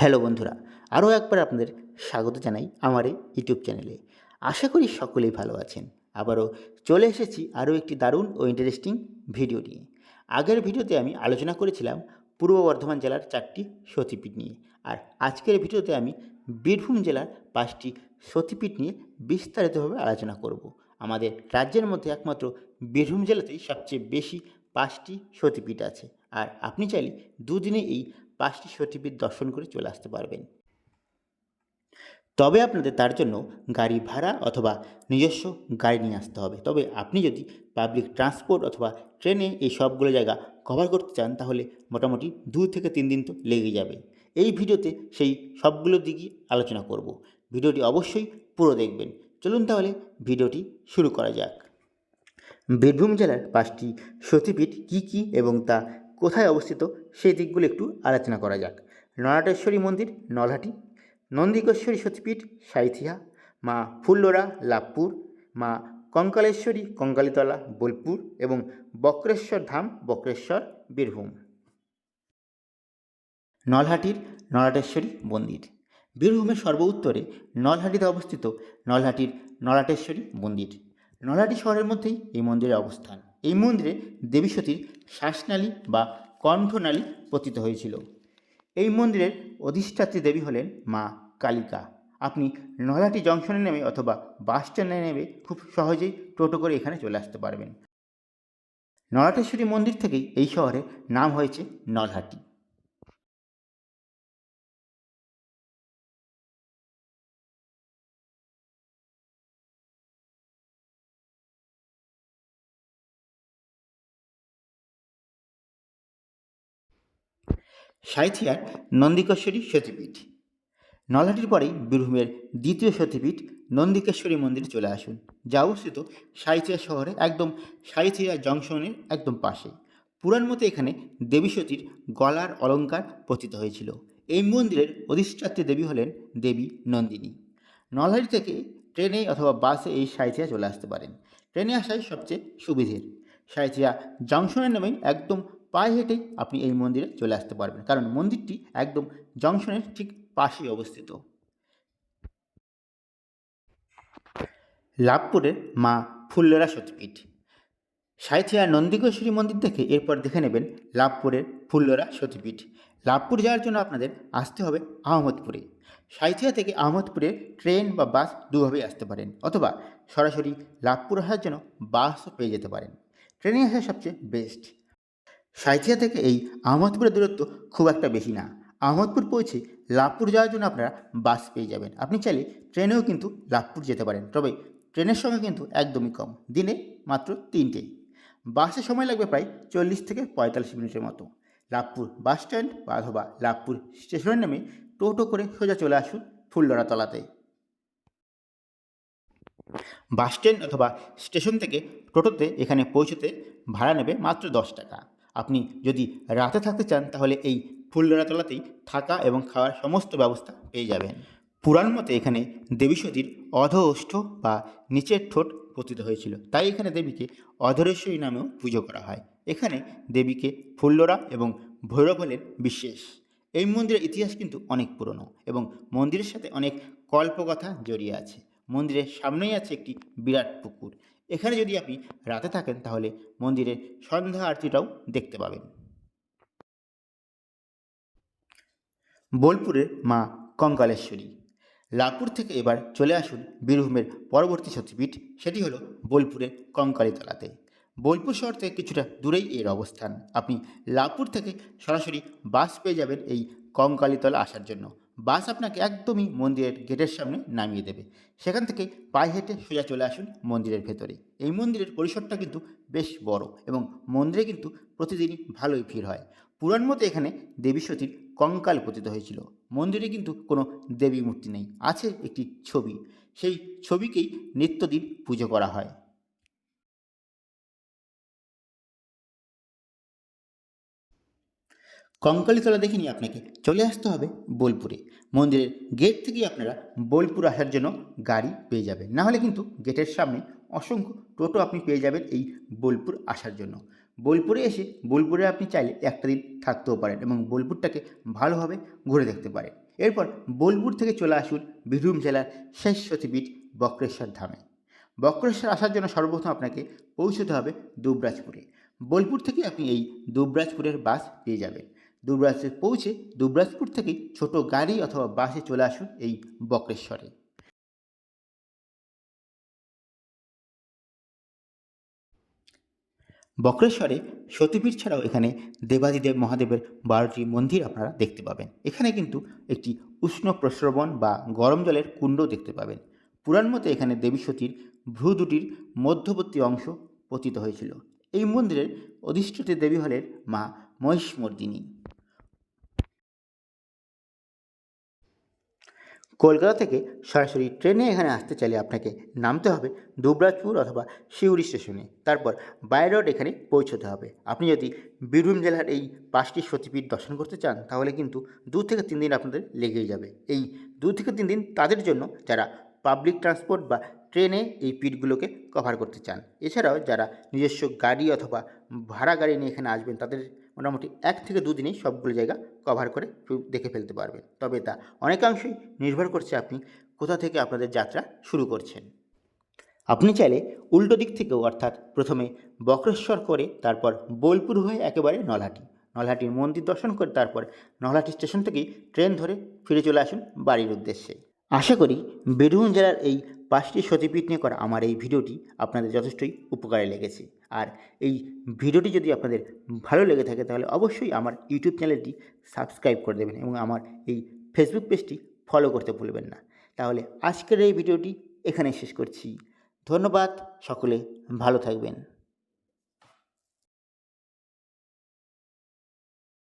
Hello বন্ধুরা, আরও একবার আপনাদের স্বাগত জানাই আমার এই ইউটিউব চ্যানেলে। আশা করি সকলেই ভালো আছেন। আবারও চলে এসেছি আরও একটি দারুণ ও ইন্টারেস্টিং ভিডিও নিয়ে। আগের ভিডিওতে আমি আলোচনা করেছিলাম পূর্ব বর্ধমান জেলার চারটি সতীপীঠ নিয়ে। আর আজকের ভিডিওতে আমি বীরভূম জেলার পাঁচটি সতীপীঠ নিয়ে বিস্তারিতভাবে আলোচনা করব। আমাদের রাজ্যের মধ্যে একমাত্র বীরভূম জেলাতেই সবচেয়ে বেশি পাঁচটি সতীপীঠ আছে। আর আপনি চাইলে দুদিনে এই পাঁচটি সতীপীঠ দর্শন করে চলে আসতে পারবেন। তবে আপনাদের তার জন্য গাড়ি ভাড়া অথবা নিজস্ব গাড়ি নিয়ে আসতে হবে। তবে আপনি যদি পাবলিক ট্রান্সপোর্ট অথবা ট্রেনে এই সবগুলো জায়গা কভার করতে চান, তাহলে মোটামুটি দু থেকে তিন দিন তো লেগে যাবে। এই ভিডিওতে সেই সবগুলো দিকই আলোচনা করব। ভিডিওটি অবশ্যই পুরো দেখবেন। চলুন তাহলে ভিডিওটি শুরু করা যাক। বীরভূম জেলার পাঁচটি সতীপীঠ কী কী এবং তা কোথায় অবস্থিত সেই দিকগুলো একটু আলোচনা করা যাক। নরাটেশ্বরী মন্দির, নলহাটি। নন্দিকেশ্বরী সতীপীঠ, সাঁইথিয়া। মা ফুল্লরা, লাভপুর। মা কঙ্কালেশ্বরী, কঙ্কালীতলা, বোলপুর এবং বক্রেশ্বর ধাম, বক্রেশ্বর, বীরভূম। নলহাটির নলাটেশ্বরী মন্দির। বীরভূমের সর্ব উত্তরে নলহাটিতে অবস্থিত নলহাটির নলাটেশ্বরী মন্দির। নলহাটি শহরের মধ্যেই এই মন্দিরের অবস্থান। এই মন্দিরে দেবী সতীর শ্বাসনালী বা কণ্ঠনালী পতিত হয়েছিল। এই মন্দিরের অধিষ্ঠাত্রী দেবী হলেন মা কালিকা। আপনি নলাটি জংশনে নেমে অথবা বাস স্ট্যান্ডে নেমে খুব সহজেই টোটো করে এখানে চলে আসতে পারবেন। নলাটেশ্বরী মন্দির থেকেই এই শহরে নাম হয়েছে নলহাটি। সাঁইথিয়ার নন্দিকেশ্বরী সতীপীঠ। নলহাটির পরেই বীরভূমের দ্বিতীয় সতীপীঠ নন্দিকেশ্বরী মন্দিরে চলে আসুন, যা অবস্থিত সাঁইথিয়া শহরে একদম সাঁইথিয়া জংশনের একদম পাশে। পুরাণ মতে এখানে দেবী সতীর গলার অলঙ্কার পতিত হয়েছিল। এই মন্দিরের অধিষ্ঠাত্রী দেবী হলেন দেবী নন্দিনী। নলহাটি থেকে ট্রেনে অথবা বাসে এই সাঁইথিয়া চলে আসতে পারেন। ট্রেনে আসাই সবচেয়ে সুবিধের। সাঁইথিয়া জংশনের নামেই একদম পায়ে হেঁটেই আপনি এই মন্দিরে চলে আসতে পারবেন। কারণ মন্দিরটি একদম জংশনের ঠিক পাশেই অবস্থিত। লাভপুরের মা ফুল্লরা সতীপীঠ। সাঁইথিয়া নন্দিকেশ্বরী মন্দির থেকে এরপর দেখে নেবেন লাভপুরের ফুল্লরা সতীপীঠ। লাভপুর যাওয়ার জন্য আপনাদের আসতে হবে আহমদপুরে। সাঁইথিয়া থেকে আহমদপুরে ট্রেন বা বাস দুভাবেই আসতে পারেন অথবা সরাসরি লাভপুর আসার জন্য বাসও পেয়ে যেতে পারেন। ট্রেনে আসা সবচেয়ে বেস্ট সাঁইথিয়া থেকে এই আহমদপুরের দূরত্ব খুব একটা বেশি না। আহমদপুর পৌঁছে লাভপুর যাওয়ার জন্য আপনারা বাস পেয়ে যাবেন। আপনি চাইলে ট্রেনেও কিন্তু লাভপুর যেতে পারেন, তবে ট্রেনের সংখ্যা কিন্তু একদমই কম, দিনে মাত্র তিনটেই। বাসে সময় লাগবে প্রায় চল্লিশ থেকে পঁয়তাল্লিশ মিনিটের মতো। লাভপুর বাস স্ট্যান্ড বা অথবা লাভপুর স্টেশনের নামে টোটো করে সোজা চলে আসুন ফুলডরা তলাতে বাস স্ট্যান্ড অথবা স্টেশন থেকে টোটোতে এখানে পৌঁছতে ভাড়া নেবে মাত্র দশ টাকা। আপনি যদি রাতে থাকতে চান, তাহলে এই ফুলডরাতলাতেই থাকা এবং খাওয়ার সমস্ত ব্যবস্থা পেয়ে যাবেন। পুরাণ মতে এখানে দেবী সতীর অধ ওষ্ঠ বা নিচের ঠোঁট পতিত হয়েছিল। তাই এখানে দেবীকে অধরেশ্বরী নামেও পুজো করা হয়। এখানে দেবীকে ফুল্লরা এবং ভৈরব হলেন বিশেষ। এই মন্দিরের ইতিহাস কিন্তু অনেক পুরনো এবং মন্দিরের সাথে অনেক কল্পকথা জড়িয়ে আছে। মন্দিরের সামনেই আছে একটি বিরাট পুকুর। এখানে যদি আপনি রাতে থাকেন, তাহলে মন্দিরের সন্ধ্যা আরতিটাও দেখতে পাবেন। বোলপুরের মা কঙ্কালেশ্বরী। লাভপুর থেকে এবার চলে আসুন বীরভূমের পরবর্তী সতীপীঠ, সেটি হলো বোলপুরের কঙ্কালীতলাতে বোলপুর শহর থেকে কিছুটা দূরেই এর অবস্থান। আপনি লাভপুর থেকে সরাসরি বাস পেয়ে যাবেন এই কঙ্কালীতলা আসার জন্য। বাস আপনাকে একদমই মন্দিরের গেটের সামনে নামিয়ে দেবে। সেখান থেকে পায়ে হেঁটে সোজা চলে আসুন মন্দিরের ভেতরে। এই মন্দিরের পরিসরটা কিন্তু বেশ বড় এবং মন্দিরে কিন্তু প্রতিদিনই ভালোই ভিড় হয়। পুরাণ মতে এখানে দেবী সতীর কঙ্কাল পতিত হয়েছিল। মন্দিরে কিন্তু কোনো দেবী মূর্তি নেই, আছে একটি ছবি। সেই ছবিকেই নিত্যদিন পুজো করা হয়। কঙ্কালীতলা দেখে নিয়ে আপনাকে। চলে আসতে হবে বোলপুরে। মন্দিরের গেট থেকেই আপনারা বোলপুর আসার জন্য গাড়ি পেয়ে যাবেন। না হলে কিন্তু গেটের সামনে অসংখ্য টোটো আপনি পেয়ে যাবেন এই বোলপুর আসার জন্য। বোলপুরে এসে, বোলপুরে আপনি চাইলে একটা দিন থাকতেও পারেন এবং বোলপুরটাকে ভালোভাবে ঘুরে দেখতে পারেন। এরপর বোলপুর থেকে চলে আসুন বীরভূম জেলার শেষ সতীপীঠ বক্রেশ্বর ধামে। বক্রেশ্বর আসার জন্য সর্বপ্রথম আপনাকে পৌঁছতে হবে দুবরাজপুরে। বোলপুর থেকে আপনি এই দুবরাজপুরের বাস পেয়ে যাবেন। দুবরাজপুর পৌঁছে দুবরাজপুর থেকেই ছোট গাড়ি অথবা বাসে চলে আসুন এই বক্রেশ্বরে। বক্রেশ্বরে সতীপীঠ ছাড়াও এখানে দেবাদিদেব মহাদেবের বারোটি মন্দির আপনারা দেখতে পাবেন। এখানে কিন্তু একটি উষ্ণ প্রস্রবণ বা গরম জলের কুণ্ডও দেখতে পাবেন। পুরাণ মতে এখানে দেবী সতীর ভ্রু দুটির মধ্যবর্তী অংশ পতিত হয়েছিল। এই মন্দিরের অধিষ্ঠিত দেবী হলেন মা মহিষমর্দিনী। কলকাতা থেকে সরাসরি ট্রেনে এখানে আসতে চাইলে আপনাকে নামতে হবে দুবরাজপুর অথবা সিউড়ি স্টেশনে। তারপর বাই রোড এখানে পৌঁছতে হবে। আপনি যদি বীরভূম জেলার এই পাঁচটি সতীপীঠ দর্শন করতে চান, তাহলে কিন্তু দু থেকে তিন দিন আপনাদের লেগেই যাবে। এই দু থেকে তিন দিন তাদের জন্য যারা পাবলিক ট্রান্সপোর্ট বা ট্রেনে এই পীঠগুলোকে কভার করতে চান। এছাড়াও যারা নিজস্ব গাড়ি অথবা ভাড়া গাড়ি নিয়ে এখানে আসবেন, তাদের মোটামুটি এক থেকে দুদিনেই সবগুলো জায়গা কভার করে দেখে ফেলতে পারবেন। তবে তা অনেকাংশই নির্ভর করছে আপনি কোথা থেকে আপনাদের যাত্রা শুরু করছেন। আপনি চাইলে উল্টো দিক থেকেও অর্থাৎ প্রথমে বক্রেশ্বর করে তারপর বোলপুর হয়ে একেবারে নলহাটি। নলহাটির মন্দির দর্শন করে তারপর নলহাটি স্টেশন থেকেই ট্রেন ধরে ফিরে চলে আসুন বাড়ির উদ্দেশ্যে। আশা করি বীরভূম জেলার এই পাঁচটি সতীপীঠ নিয়ে করা আমার এই ভিডিওটি আপনাদের যথেষ্টই উপকারে লেগেছে। আর এই ভিডিওটি যদি আপনাদের ভালো লেগে থাকে তাহলে অবশ্যই আমার ইউটিউব চ্যানেলটি সাবস্ক্রাইব করে দেবেন এবং আমার এই ফেসবুক পেজটি ফলো করতে ভুলবেন না। তাহলে আজকের এই ভিডিওটি এখানে শেষ করছি। ধন্যবাদ, সকলে ভালো থাকবেন।